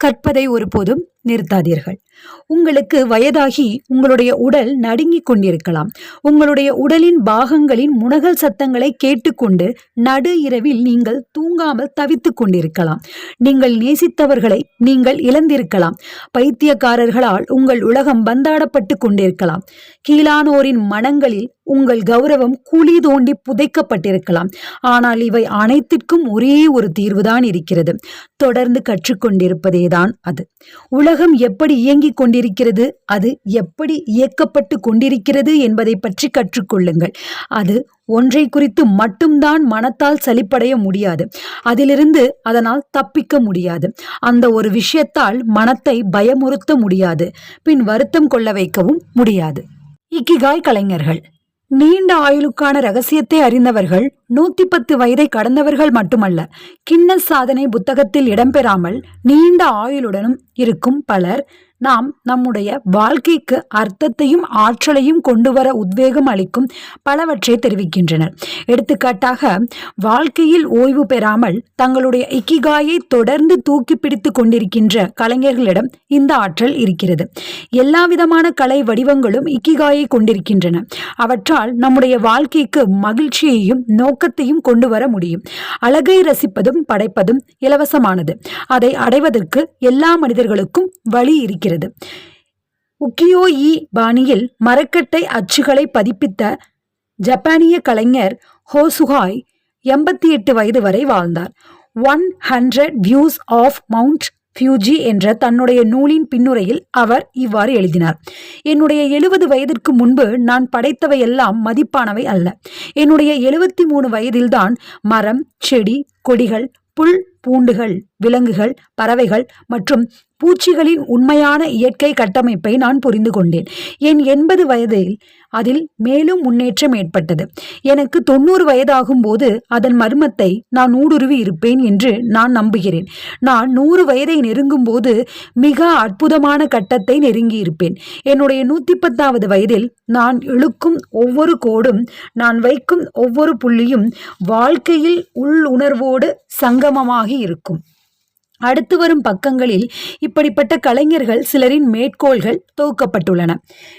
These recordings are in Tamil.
கற்பதை ஒருபோதும் நிறுத்தாதீர்கள். உங்களுக்கு வயதாகி உங்களுடைய உடல் நடுங்கிக் கொண்டிருக்கலாம். உங்களுடைய உடலின் பாகங்களின் முனகல் சத்தங்களை கேட்டுக்கொண்டு நடு இரவில் நீங்கள் தூங்காமல் தவித்துக் கொண்டிருக்கலாம். நீங்கள் நேசித்தவர்களை நீங்கள் இழந்திருக்கலாம். பைத்தியக்காரர்களால் உங்கள் உலகம் பந்தாடப்பட்டு கொண்டிருக்கலாம். கீழானோரின் மனங்களில் உங்கள் கௌரவம் குழி தோண்டி புதைக்கப்பட்டிருக்கலாம். ஆனால் இவை அனைத்திற்கும் ஒரே ஒரு தீர்வுதான் இருக்கிறது. தொடர்ந்து கற்றுக்கொண்டிருப்பதேதான் அது. உலகம் எப்படி இயங்கிக் கொண்டிருக்கிறது அது எப்படி இயக்கப்பட்டு கொண்டிருக்கிறது என்பதை பற்றி கற்றுக்கொள்ளுங்கள். அது ஒன்றை குறித்து மட்டும்தான் மனத்தால் சலிப்படைய முடியாது. அதிலிருந்து அதனால் தப்பிக்க முடியாது. அந்த ஒரு விஷயத்தால் மனத்தை பயமுறுத்த முடியாது. பின் வருத்தம் கொள்ள வைக்கவும் முடியாது. இக்கிகாய் கலைஞர்கள். நீண்ட ஆயுளுக்கான ரகசியத்தை அறிந்தவர்கள் நூத்தி பத்து வயதை கடந்தவர்கள் மட்டுமல்ல கின்னஸ் சாதனை புத்தகத்தில் இடம்பெறாமல் நீண்ட ஆயுளுடனும் இருக்கும் பலர் நாம் நம்முடைய வாழ்க்கைக்கு அர்த்தத்தையும் ஆற்றலையும் கொண்டு வர உத்வேகம் அளிக்கும் பலவற்றை தெரிவிக்கின்றனர். எடுத்துக்காட்டாக வாழ்க்கையில் ஓய்வு பெறாமல் தங்களுடைய இக்கிகாயை தொடர்ந்து தூக்கி பிடித்து கொண்டிருக்கின்ற கலைஞர்களிடம் இந்த ஆற்றல் இருக்கிறது. எல்லா விதமான கலை வடிவங்களும் இக்கிகாயை கொண்டிருக்கின்றன. அவற்றால் நம்முடைய வாழ்க்கைக்கு மகிழ்ச்சியையும் நோக்க நோக்கத்தையும் கொண்டு வர முடியும். அழகை ரசிப்பதும் படைப்பதும் இலவசமானது. அதை அடைவதற்கு எல்லா மனிதர்களுக்கும் வழி இருக்கிறது. உக்கியோ இ பாணியில் மரக்கட்டை அச்சுகளை பதிப்பித்த ஜப்பானிய கலைஞர் ஹோசுகாய் எண்பத்தி எட்டு வயது வரை வாழ்ந்தார். One hundred views of Mount Fuji என்ற தன்னுடைய நூலின் பின்னுரையில் அவர் இவ்வாறு எழுதினார். என்னுடைய எழுபது வயதிற்கு முன்பு நான் படைத்தவையெல்லாம் மதிப்பானவை அல்ல. என்னுடைய எழுபத்தி மூணு வயதில்தான் மரம் செடி கொடிகள் புல் பூண்டுகள் விலங்குகள் பறவைகள் மற்றும் பூச்சிகளின் உண்மையான இயற்கை கட்டமைப்பை நான் புரிந்து கொண்டேன். என் எண்பது வயதில் அதில் மேலும் முன்னேற்றம் ஏற்பட்டது. எனக்கு தொண்ணூறு வயதாகும் போது அதன் மர்மத்தை நான் ஊடுருவி இருப்பேன் என்று நான் நம்புகிறேன். நான் நூறு வயதை நெருங்கும் போது மிக அற்புதமான கட்டத்தை நெருங்கி இருப்பேன் என்னுடைய நூத்தி பத்தாவது வயதில் நான் இழுக்கும் ஒவ்வொரு கோடும் நான் வைக்கும் ஒவ்வொரு புள்ளியும் வாழ்க்கையில் உள்ளுணர்வோடு சங்கமமாக இருக்கும். அடுத்து வரும் பக்கங்களில் இப்படிப்பட்ட கலைஞர்கள் சிலரின் மேற்கோள்கள் தொகுக்கப்பட்டுள்ளன.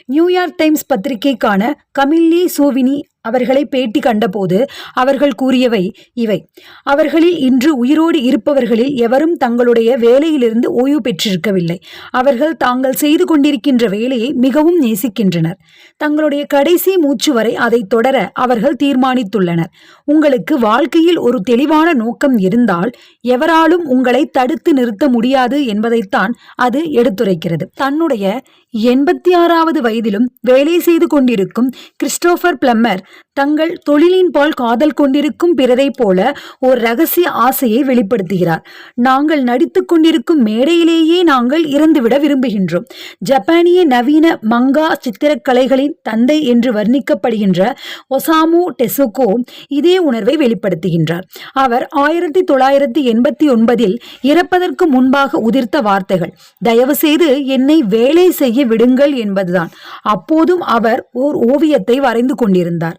நியூயார்க் டைம்ஸ் பத்திரிகைக்கான கமில்லி சோவினி அவர்களை பேட்டி கண்டபோது அவர்கள் கூறியவை இவை. அவர்களில் இன்று உயிரோடு இருப்பவர்களில் எவரும் தங்களுடைய வேலையிலிருந்து ஓய்வு பெற்றிருக்கவில்லை. அவர்கள் தாங்கள் செய்து கொண்டிருக்கின்ற வேலையை மிகவும் நேசிக்கின்றனர். தங்களுடைய கடைசி மூச்சு வரை அதை தொடர அவர்கள் தீர்மானித்துள்ளனர். உங்களுக்கு வாழ்க்கையில் ஒரு தெளிவான நோக்கம் இருந்தால் எவராலும் உங்களை தடுத்து நிறுத்த முடியாது என்பதைத்தான் அது எடுத்துரைக்கிறது. தன்னுடைய எண்பத்தி ஆறாவது வயதிலும் வேலை செய்து கொண்டிருக்கும் கிறிஸ்டோபர் பிளம்மர் தங்கள் தொழிலின்பால் காதல் கொண்டிருக்கும் பிறரைப் போல ஓர் ரகசிய ஆசையை வெளிப்படுத்துகிறார். நாங்கள் நடித்துக் கொண்டிருக்கும் மேடையிலேயே நாங்கள் இறந்துவிட விரும்புகின்றோம். ஜப்பானிய நவீன மங்கா சித்திரக்கலைகளின் தந்தை என்று வர்ணிக்கப்படுகின்ற ஒசாமு டெசுகோ இதே உணர்வை வெளிப்படுத்துகின்றார். அவர் ஆயிரத்தி தொள்ளாயிரத்தி எண்பத்தி ஒன்பதில் இறப்பதற்கு முன்பாக உதிர்த்த வார்த்தைகள் தயவு செய்து என்னை வேலை செய்ய விடுங்கள் என்பதுதான். அப்போதும் அவர் ஓர் ஓவியத்தை வரைந்து கொண்டிருந்தார்.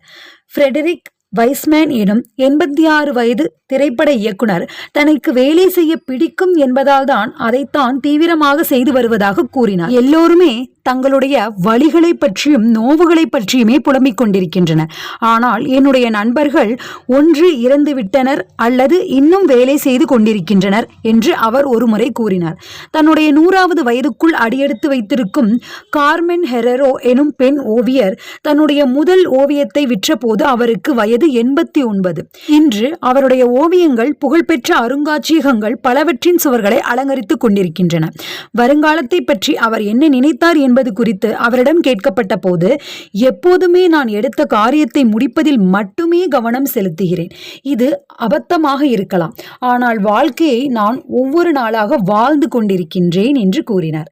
ஃப்ரெடரிக் வைஸ்மேன் எனும் எண்பத்தி ஆறு வயது திரைப்பட இயக்குனர் தனக்கு வேலை செய்ய பிடிக்கும் என்பதால் தான் அதைத்தான் தீவிரமாக செய்து வருவதாக கூறினார். எல்லோருமே தங்களுடைய வழிகளை பற்றியும் நோவுகளை பற்றியுமே புலம்பிக் கொண்டிருக்கின்றனர் ஆனால் என்னுடைய நண்பர்கள் ஒன்று இறந்து விட்டனர் அல்லது இன்னும் வேலை செய்து கொண்டிருக்கின்றனர் என்று அவர் ஒருமுறை கூறினார். தன்னுடைய நூறாவது வயதுக்குள் அடியெடுத்து வைத்திருக்கும் கார்மென் ஹெரரோ எனும் பெண் ஓவியர் தன்னுடைய முதல் ஓவியத்தை விற்றபோது அவருக்கு வயது எண்பத்தி ஒன்பது. இன்று அவருடைய ஓவியங்கள் புகழ்பெற்ற அருங்காட்சியகங்கள் பலவற்றின் சுவர்களை அலங்கரித்துக் கொண்டிருக்கின்றன. வருங்காலத்தை பற்றி அவர் என்ன நினைத்தார் என்பது குறித்து அவரிடம் கேட்கப்பட்ட போது எப்போதுமே நான் எடுத்த காரியத்தை முடிப்பதில் மட்டுமே கவனம் செலுத்துகிறேன். இது அபத்தமாக இருக்கலாம். ஆனால் வாழ்க்கையை நான் ஒவ்வொரு நாளாக வாழ்ந்து கொண்டிருக்கின்றேன் என்று கூறினார்.